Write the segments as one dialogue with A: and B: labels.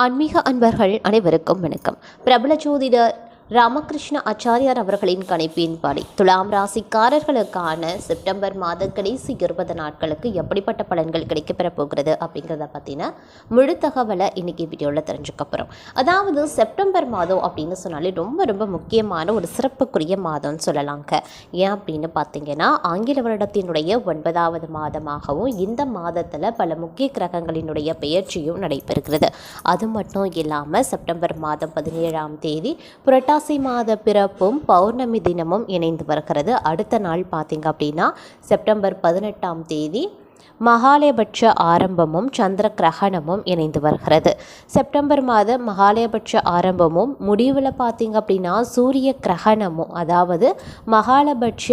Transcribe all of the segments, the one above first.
A: ஆன்மீக அன்பர்கள் அனைவருக்கும் வணக்கம். பிரபல ஜோதிடர் ராமகிருஷ்ண ஆச்சாரியார் அவர்களின் கணிப்பின்படி துலாம் ராசிக்காரர்களுக்கான செப்டம்பர் மாத கடைசி இருபது நாட்களுக்கு எப்படிப்பட்ட பலன்கள் கிடைக்கப்பெற போகிறது அப்படிங்கிறத பற்றின முழு தகவலை இன்னைக்கு வீடியோவில் தெரிஞ்சுக்க போகிறோம் அதாவது செப்டம்பர் மாதம் அப்படின்னு சொன்னாலே ரொம்ப ரொம்ப முக்கியமான ஒரு சிறப்புக்குரிய மாதம்னு சொல்லலாங்க. ஏன் அப்படின்னு பார்த்தீங்கன்னா ஆங்கில வருடத்தினுடைய ஒன்பதாவது மாதமாகவும் இந்த மாதத்தில் பல முக்கிய கிரகங்களினுடைய பெயர்ச்சியும் நடைபெறுகிறது. அது மட்டும் இல்லாமல் செப்டம்பர் மாதம் பதினேழாம் தேதி புரட்டா புரட்டாசி மாத பிறப்பும் பௌர்ணமி தினமும் இணைந்து வருகிறது அடுத்த நாள் பார்த்திங்க அப்படின்னா செப்டம்பர் பதினெட்டாம் தேதி மகாலயபட்ச ஆரம்பமும் சந்திர கிரகணமும் இணைந்து வருகிறது. செப்டம்பர் மாத மகாலயபட்ச ஆரம்பமும் முடிவில் பார்த்திங்க அப்படின்னா சூரிய கிரகணமும் அதாவது மகாலபட்ச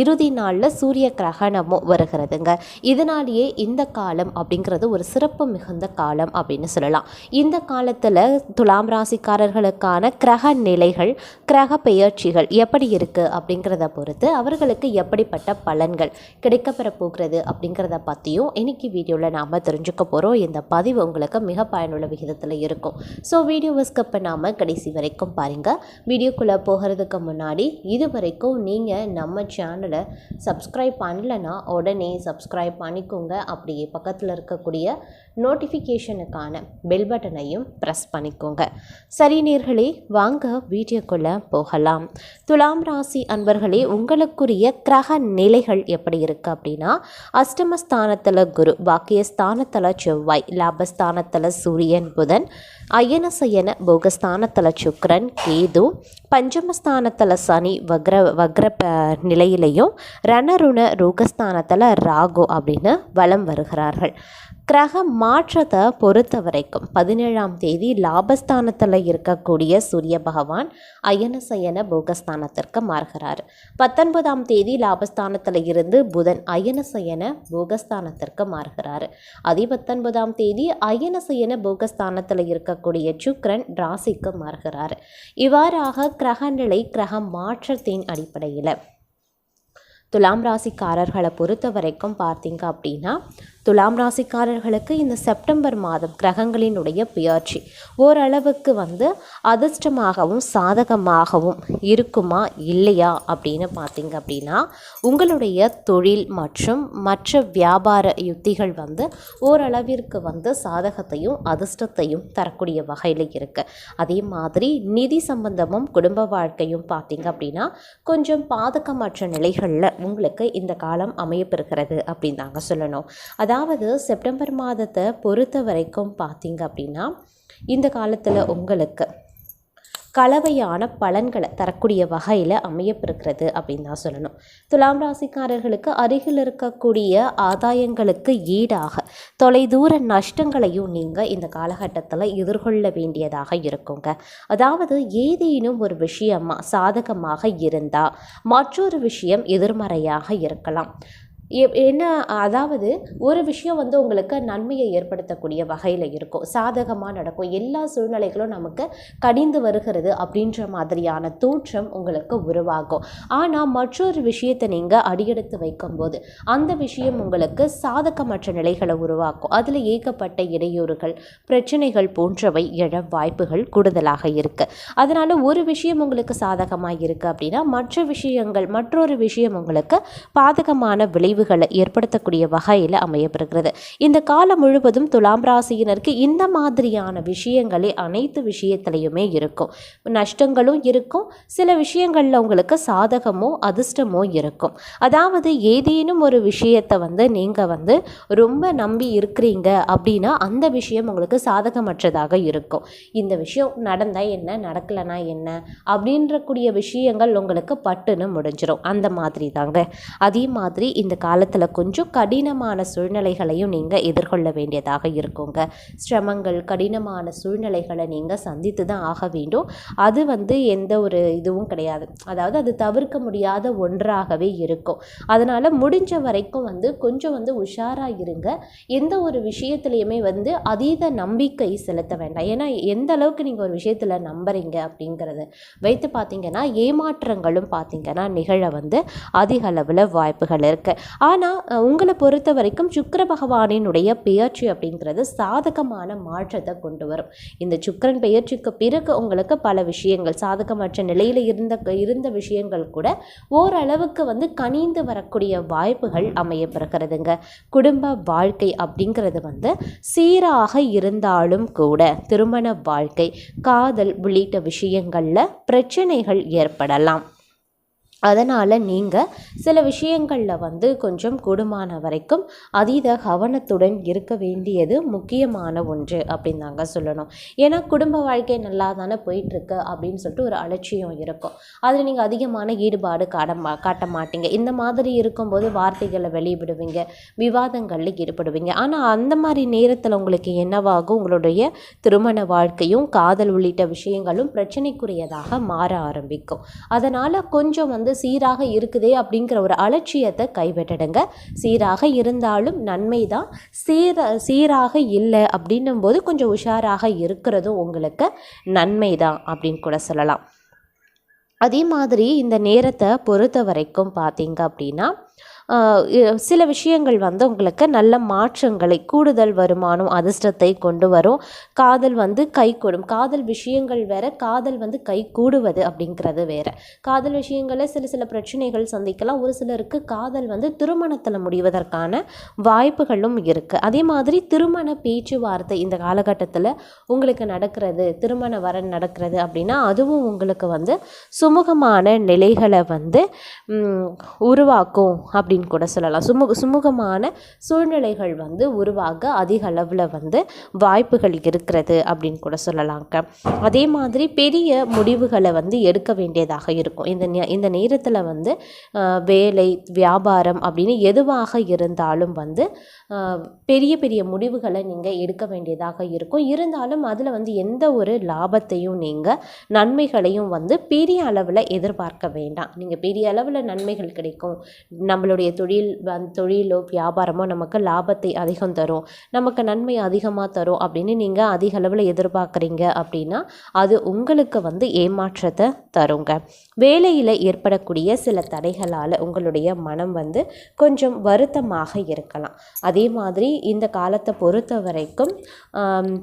A: இறுதி நாளில் சூரிய கிரகணமும் வருகிறதுங்க. இதனாலேயே இந்த காலம் அப்படிங்கிறது ஒரு சிறப்பு மிகுந்த காலம் அப்படின்னு சொல்லலாம். இந்த காலத்தில் துலாம் ராசிக்காரர்களுக்கான கிரக நிலைகள் கிரக பெயர்ச்சிகள் எப்படி இருக்குது அப்படிங்கிறத பொறுத்து அவர்களுக்கு எப்படிப்பட்ட பலன்கள் கிடைக்கப்பெற போகிறது அப்படிங்கிறத பற்றியும் இன்னைக்கு வீடியோவில் நாம் தெரிஞ்சுக்க போகிறோம் இந்த பதிவு உங்களுக்கு மிக பயனுள்ள விகிதத்தில் இருக்கும். ஸோ வீடியோவை ஸ்கிப் பண்ணாமல் கடைசி வரைக்கும் பாருங்கள் வீடியோக்குள்ளே போகிறதுக்கு முன்னாடி இது வரைக்கும் நீங்கள் நம்ம சேனலை சப்ஸ்கிரைப் பண்ணலைன்னா உடனே சப்ஸ்கிரைப் பண்ணிக்கோங்க. அப்படியே பக்கத்தில் இருக்கக்கூடிய நோட்டிஃபிகேஷனுக்கான பெல் பட்டனையும் ப்ரெஸ் பண்ணிக்கோங்க. சரி நேர்களே வாங்க வீடியோக்குள்ளே போகலாம். துலாம் ராசி அன்பர்களே உங்களுக்குரிய கிரக நிலைகள் எப்படி இருக்குது அப்படின்னா அஷ்டமஸ்தானத்தில் குரு பாக்கியஸ்தானத்தில் செவ்வாய் லாபஸ்தானத்தில் சூரியன் புதன் அயனசயன போகஸ்தானத்தில் சுக்ரன் கேது பஞ்சமஸ்தானத்தில் சனி வக்ர வக்ர நிலையிலையும் ரணருண ரோகஸ்தானத்தில் ராகு அப்படின்னு வலம் வருகிறார்கள். கிரக மாற்றத்தை பொறுத்த வரைக்கும் பதினேழாம் தேதி லாபஸ்தானத்தில் இருக்கக்கூடிய சூரிய பகவான் அயனசயன போகஸ்தானத்திற்கு மாறுகிறார். பத்தொன்பதாம் தேதி லாபஸ்தானத்தில் இருந்து புதன் அயனசயன போகஸ்தானத்திற்கு மாறுகிறார். அதே பத்தொன்பதாம் தேதி அயனசயன போகஸ்தானத்தில் இருக்கக்கூடிய சுக்ரன் ராசிக்கு மாறுகிறார். இவ்வாறாக கிரகநிலை கிரக மாற்றத்தின் அடிப்படையில் துலாம் ராசிக்காரர்களை பொறுத்த வரைக்கும் பார்த்தீங்க அப்படின்னா துலாம் ராசிக்காரர்களுக்கு இந்த செப்டம்பர் மாதம் கிரகங்களினுடைய பெயர்ச்சி. ஓரளவுக்கு வந்து அதிர்ஷ்டமாகவும் சாதகமாகவும் இருக்குமா இல்லையா அப்படின்னு பார்த்தீங்க அப்படின்னா உங்களுடைய தொழில் மற்றும் மற்ற வியாபார யுத்திகள் வந்து ஓரளவிற்கு வந்து சாதகத்தையும் அதிர்ஷ்டத்தையும் தரக்கூடிய வகையில் இருக்குது அதே மாதிரி நிதி சம்பந்தமும் குடும்ப வாழ்க்கையும் பார்த்தீங்க அப்படின்னா கொஞ்சம் பாதகமற்ற நிலைகளில் உங்களுக்கு இந்த காலம் அமையப்பெறுகிறது அப்படின்னு தாங்க சொல்லணும். அதாவது செப்டம்பர் மாதத்தை பொறுத்த வரைக்கும் பார்த்தீங்க அப்படின்னா இந்த காலத்தில் உங்களுக்கு கலவையான பலன்களை தரக்கூடிய வகையில் அமையப்பிருக்கிறது அப்படின்னு தான் சொல்லணும். துலாம் ராசிக்காரர்களுக்கு அருகில் இருக்கக்கூடிய ஆதாயங்களுக்கு ஈடாக தொலைதூர நஷ்டங்களையும் நீங்கள் இந்த காலகட்டத்தில் எதிர்கொள்ள வேண்டியதாக இருக்குங்க. அதாவது ஏதேனும் ஒரு விஷயமா சாதகமாக இருந்தால் மற்றொரு விஷயம் எதிர்மறையாக இருக்கலாம். என்ன அதாவது ஒரு விஷயம் வந்து உங்களுக்கு நன்மையை ஏற்படுத்தக்கூடிய வகையில் இருக்கும். சாதகமாக நடக்கும். எல்லா சூழ்நிலைகளும் நமக்கு கடிந்து வருகிறது அப்படின்ற மாதிரியான தோற்றம் உங்களுக்கு உருவாகும். ஆனால் மற்றொரு விஷயத்தை நீங்கள் அடியெடுத்து வைக்கும்போது அந்த விஷயம் உங்களுக்கு சாதகமற்ற நிலைகளை உருவாக்கும். அதில் ஏகப்பட்ட இடையூறுகள் பிரச்சனைகள் போன்றவை எழ வாய்ப்புகள் கூடுதலாக இருக்குது அதனால் ஒரு விஷயம் உங்களுக்கு சாதகமாக இருக்குது அப்படின்னா மற்ற விஷயங்கள் மற்றொரு விஷயம் உங்களுக்கு பாதகமான விளைவு விளைவுகளை ஏற்படுத்தக்கூடிய வகையில் அமையப்படுகிறது இந்த காலம் முழுவதும் துலாம் ராசியினருக்கு இந்த மாதிரியான விஷயங்களே அனைத்து விஷயத்திலையுமே இருக்கும். நஷ்டங்களும் இருக்கும். சில விஷயங்களில் உங்களுக்கு சாதகமோ அதிர்ஷ்டமோ இருக்கும். அதாவது ஏதேனும் ஒரு விஷயத்தை வந்து நீங்கள் வந்து ரொம்ப நம்பி இருக்கிறீங்க அப்படின்னா அந்த விஷயம் உங்களுக்கு சாதகமற்றதாக இருக்கும். இந்த விஷயம் நடந்தால் என்ன நடக்கலைனா என்ன அப்படின்ற கூடிய விஷயங்கள் உங்களுக்கு பட்டுன்னு முடிஞ்சிடும் அந்த மாதிரி தாங்க. அதே மாதிரி இந்த காலத்தில் கொஞ்சம் கடினமான சூழ்நிலைகளையும் நீங்கள் எதிர்கொள்ள வேண்டியதாக இருக்குங்க. சிரமங்கள் கடினமான சூழ்நிலைகளை நீங்கள் சந்தித்து தான் ஆக வேண்டும். அது வந்து எந்த ஒரு இதுவும் கிடையாது. அதாவது அது தவிர்க்க முடியாத ஒன்றாகவே இருக்கும். அதனால் முடிஞ்ச வரைக்கும் வந்து கொஞ்சம் வந்து உஷாராக இருங்க. எந்த ஒரு விஷயத்துலையுமே வந்து அதீத நம்பிக்கை செலுத்த வேண்டாம். ஏன்னா எந்த அளவுக்கு நீங்கள் ஒரு விஷயத்தில் நம்புறீங்க அப்படிங்கிறது. வைத்து பார்த்தீங்கன்னா ஏமாற்றங்களும் பார்த்தீங்கன்னா நிகழ வந்து அதிக அளவில் வாய்ப்புகள் இருக்குது ஆனால் உங்களை பொறுத்த வரைக்கும் சுக்கர பகவானினுடைய பெயர்ச்சி அப்படிங்கிறது சாதகமான மாற்றத்தை கொண்டு வரும். இந்த சுக்கிரன் பெயர்ச்சிக்கு பிறகு உங்களுக்கு பல விஷயங்கள் சாதகமற்ற நிலையில் இருந்த இருந்த விஷயங்கள் கூட ஓரளவுக்கு வந்து கனிந்து வரக்கூடிய வாய்ப்புகள் அமையப்பெறுகிறதுங்க குடும்ப வாழ்க்கை அப்படிங்கிறது வந்து சீராக இருந்தாலும் கூட திருமண வாழ்க்கை காதல் உள்ளிட்ட விஷயங்களில் பிரச்சனைகள் ஏற்படலாம். அதனால் நீங்கள் சில விஷயங்களில் வந்து கொஞ்சம் கூடுமான வரைக்கும் அதீத கவனத்துடன் இருக்க வேண்டியது முக்கியமான ஒன்று அப்படின்னு தாங்க சொல்லணும். ஏன்னா குடும்ப வாழ்க்கை நல்லா தானே போயிட்டுருக்கு அப்படின்னு சொல்லிட்டு ஒரு அலட்சியம் இருக்கும். அதில் நீங்கள் அதிகமான ஈடுபாடு காட்ட மா காட்ட மாட்டீங்க. இந்த மாதிரி இருக்கும்போது வார்த்தைகளை வெளியிடுவீங்க விவாதங்களில் ஈடுபடுவீங்க. ஆனால் அந்த மாதிரி நேரத்தில் உங்களுக்கு என்னவாகும்? உங்களுடைய திருமண வாழ்க்கையும் காதல் உள்ளிட்ட விஷயங்களும் பிரச்சனைக்குரியதாக மாற ஆரம்பிக்கும். அதனால் கொஞ்சம் வந்து சீராக இருக்குதே அப்படிங்கிற ஒரு அலட்சியத்தை கைவிட்டுடுங்க. சீராக இருந்தாலும் நன்மை தான் சீர சீராக இல்லை அப்படின்னும் போது கொஞ்சம் உஷாராக இருக்கிறதும் உங்களுக்கு நன்மை தான் அப்படின்னு கூட சொல்லலாம். அதே மாதிரி இந்த நேரத்தை பொறுத்த வரைக்கும் பார்த்தீங்க அப்படின்னா சில விஷயங்கள் வந்து உங்களுக்கு நல்ல மாற்றங்களை கூடுதல் வருமானம் அதிர்ஷ்டத்தை கொண்டு வரும். காதல் வந்து கை கூடும். காதல் விஷயங்கள் வேற காதல் வந்து கை கூடுவது அப்படிங்கிறது வேற. காதல் விஷயங்களில் சில சில பிரச்சனைகள் சந்திக்கலாம். ஒரு சிலருக்கு காதல் வந்து திருமணத்தில் முடிவதற்கான வாய்ப்புகளும் இருக்குது அதே மாதிரி திருமண பேச்சுவார்த்தை இந்த காலகட்டத்தில் உங்களுக்கு நடக்கிறது திருமண வரன் நடக்கிறது அப்படின்னா அதுவும் உங்களுக்கு வந்து சுமூகமான நிலைகளை வந்து உருவாக்கும் அப்படின்னு கூட சொல்லலாம். சுமு சுமூகமான சூழ்நிலைகள் வந்து உருவாக அதிக அளவில் வந்து வாய்ப்புகள் இருக்கிறது அப்படின்னு கூட சொல்லலாங்க அதே மாதிரி பெரிய முடிவுகளை வந்து எடுக்க வேண்டியதாக இருக்கும். இந்த நே- இந்த நேரத்தில் வந்து வேலை வியாபாரம் அப்படின்னு எதுவாக இருந்தாலும் வந்து பெரிய பெரிய முடிவுகளை நீங்கள் எடுக்க வேண்டியதாக இருக்கும். இருந்தாலும் அதில் வந்து எந்த ஒரு லாபத்தையும் நீங்கள் நன்மைகளையும் வந்து பெரிய அளவில் எதிர்பார்க்க வேண்டாம். நீங்கள் பெரிய அளவில் நன்மைகள் கிடைக்கும். நம்மளுடைய தொழில் வந் தொழிலோ வியாபாரமோ நமக்கு லாபத்தை அதிகம் தரும். நமக்கு நன்மை அதிகமாக தரும் அப்படின்னு நீங்கள் அதிக அளவில் எதிர்பார்க்குறீங்க அப்படின்னா அது உங்களுக்கு வந்து ஏமாற்றத்தை தருங்க. வேலையில் ஏற்படக்கூடிய சில தடைகளால் உங்களுடைய மனம் வந்து கொஞ்சம் வருத்தமாக இருக்கலாம். அதே மாதிரி இந்த காலத்தை பொறுத்த வரைக்கும்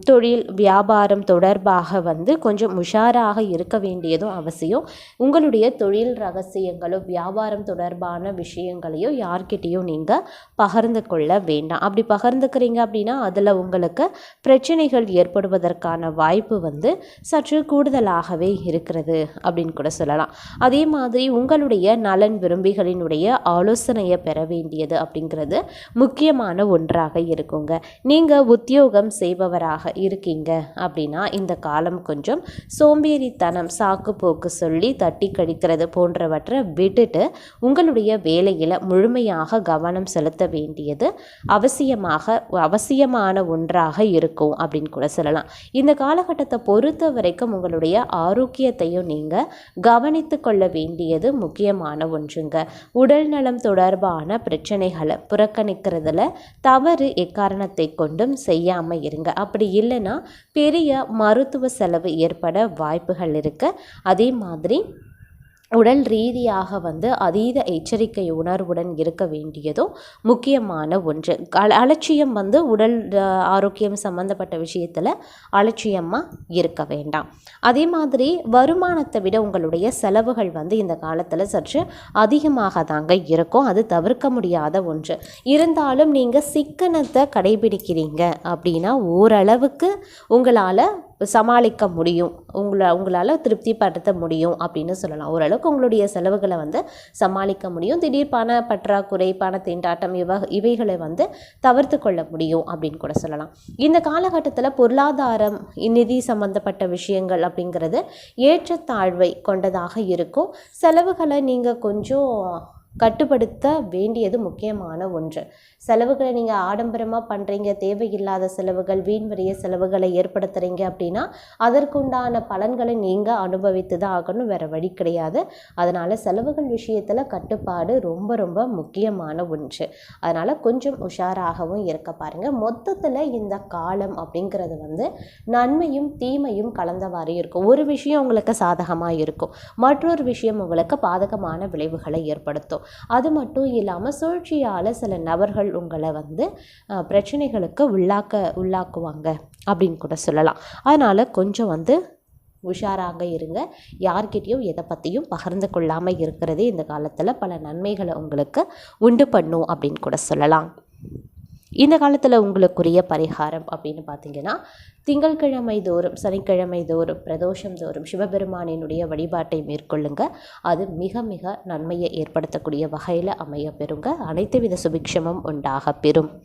A: தொழில் வியாபாரம் தொடர்பாக வந்து கொஞ்சம் உஷாராக இருக்க வேண்டியதும் அவசியம். உங்களுடைய தொழில் ரகசியங்களோ வியாபாரம் தொடர்பான விஷயங்களையோ யார்கிட்டேயும் நீங்கள் பகிர்ந்து கொள்ள வேண்டாம். அப்படி பகிர்ந்துக்கிறீங்க அப்படின்னா அதில் உங்களுக்கு பிரச்சனைகள் ஏற்படுவதற்கான வாய்ப்பு வந்து சற்று கூடுதலாகவே இருக்கிறது அப்படின்னு கூட சொல்லலாம். அதே மாதிரி உங்களுடைய நலன் விரும்பிகளினுடைய ஆலோசனையை பெற வேண்டியது அப்படிங்கிறது முக்கியமான ஒன்றாக இருக்குங்க. நீங்கள் உத்தியோகம் செய்பவராக இருக்கீங்க அப்படின்னா இந்த காலம் கொஞ்சம் சோம்பேறித்தனம் சாக்கு போக்கு சொல்லி தட்டி கழிக்கிறது போன்றவற்றை விட்டுட்டு உங்களுடைய வேலையில் முழுமையாக கவனம் செலுத்த வேண்டியது அவசியமாக அவசியமான ஒன்றாக இருக்கும் அப்படின்னு கூட சொல்லலாம். இந்த காலகட்டத்தை பொறுத்த வரைக்கும் உங்களுடைய ஆரோக்கியத்தையும் நீங்கள் கவனித்து கொள்ள வேண்டியது முக்கியமான ஒன்றுங்க. உடல் நலம் தொடர்பான பிரச்சனைகளை புறக்கணிக்கிறதுல தவறு எக்காரணத்தை கொண்டும் செய்யாமல் இருங்க. அப்படி இல்லைன்னா பெரிய மருத்துவ செலவு ஏற்பட வாய்ப்புகள் இருக்கு. அதே மாதிரி உடல் ரீதியாக வந்து அதீத எச்சரிக்கை உணர்வுடன் இருக்க வேண்டியதும் முக்கியமான ஒன்று. அல- அலட்சியம் வந்து உடல் ஆரோக்கியம் சம்மந்தப்பட்ட விஷயத்தில் அலட்சியமாக இருக்க வேண்டாம். அதே மாதிரி வருமானத்தை விட உங்களுடைய செலவுகள் வந்து இந்த காலத்தில் சற்று அதிகமாக தாங்க இருக்கும். அது தவிர்க்க முடியாத ஒன்று. இருந்தாலும் நீங்கள் சிக்கனத்தை கடைபிடிக்கிறீங்க அப்படின்னா ஓரளவுக்கு உங்களால் சமாளிக்க முடியும். உங்களை உங்களால் திருப்திப்படுத்த முடியும் அப்படின்னு சொல்லலாம். ஓரளவுக்கு உங்களுடைய செலவுகளை வந்து சமாளிக்க முடியும். திடீர் பண பற்றாக்குறை பண திண்டாட்டம் இவ இவைகளை வந்து தவிர்த்து கொள்ள முடியும் அப்படின்னு கூட சொல்லலாம். இந்த காலகட்டத்தில் பொருளாதாரம் நிதி சம்பந்தப்பட்ட விஷயங்கள் அப்படிங்கிறது ஏற்றத்தாழ்வை கொண்டதாக இருக்கும். செலவுகளை நீங்கள் கொஞ்சம் கட்டுப்படுத்த வேண்டியது முக்கியமான ஒன்று. செலவுகளை நீங்கள் ஆடம்பரமாக பண்ணுறீங்க தேவையில்லாத செலவுகள் வீண்வரிய செலவுகளை ஏற்படுத்துகிறீங்க அப்படின்னா அதற்குண்டான பலன்களை நீங்கள் அனுபவித்து தான் ஆகணும் வேறு வழி கிடையாது. அதனால் செலவுகள் விஷயத்தில் கட்டுப்பாடு ரொம்ப ரொம்ப முக்கியமான ஒன்று. அதனால் கொஞ்சம் உஷாராகவும் இருக்க பாருங்கள் மொத்தத்தில் இந்த காலம் அப்படிங்கிறது வந்து நன்மையும் தீமையும் கலந்தவாறு இருக்கும். ஒரு விஷயம் உங்களுக்கு சாதகமாக இருக்கும். மற்றொரு விஷயம் உங்களுக்கு பாதகமான விளைவுகளை ஏற்படுத்தும். அது மட்டும் இல்லாமல் சூழ்ச்சியால் சில நபர்கள் உங்களை வந்து பிரச்சனைகளுக்கு உள்ளாக்க உள்ளாக்குவாங்க அப்படின்னு கூட சொல்லலாம். அதனால் கொஞ்சம் வந்து உஷாராக இருங்க. யார்கிட்டயும் எதை பற்றியும் பகிர்ந்து கொள்ளாமல் இருக்கிறதே இந்த காலத்தில் பல நன்மைகளை உங்களுக்கு உண்டு பண்ணும் அப்படின்னு கூட சொல்லலாம். இந்த காலத்தில் உங்களுக்குரிய பரிகாரம் அப்படின்னு பார்த்தீங்கன்னா திங்கட்கிழமை தோறும் சனிக்கிழமை தோறும் பிரதோஷம் தோறும் சிவபெருமானினுடைய வழிபாட்டை மேற்கொள்ளுங்க. அது மிக மிக நன்மையை ஏற்படுத்தக்கூடிய வகையில் அமைய பெறுங்க. அனைத்து வித சுபிக்ஷமும் உண்டாக பெறும்.